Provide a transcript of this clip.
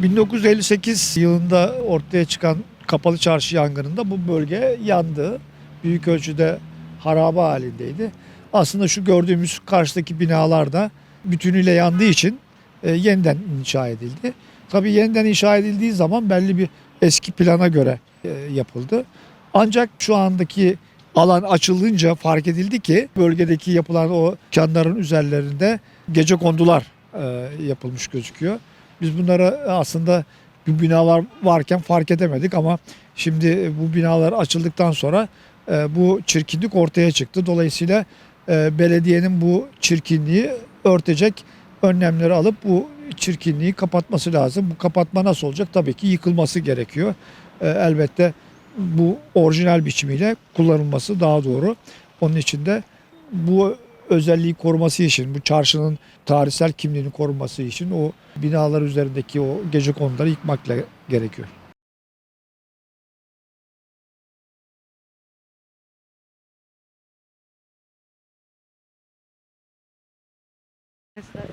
...1958 yılında ortaya çıkan kapalı çarşı yangınında bu bölge yandı. Büyük ölçüde harabe halindeydi. Aslında şu gördüğümüz karşıdaki binalar da bütünüyle yandığı için e, yeniden inşa edildi. Tabii yeniden inşa edildiği zaman belli bir eski plana göre e, yapıldı. Ancak şu andaki alan açılınca fark edildi ki bölgedeki yapılan o dükkanların üzerlerinde gece kondular e, yapılmış gözüküyor. Biz bunları aslında bu binalar varken fark edemedik ama şimdi bu binalar açıldıktan sonra e, bu çirkinlik ortaya çıktı. Dolayısıyla e, belediyenin bu çirkinliği örtecek önlemleri alıp bu çirkinliği kapatması lazım. Bu kapatma nasıl olacak? Tabii ki yıkılması gerekiyor. E, elbette bu orijinal biçimiyle kullanılması daha doğru. Onun için de bu özelliği koruması için, bu çarşının tarihsel kimliğini koruması için o binalar üzerindeki o gece konuları yıkmakla gerekiyor. Mesela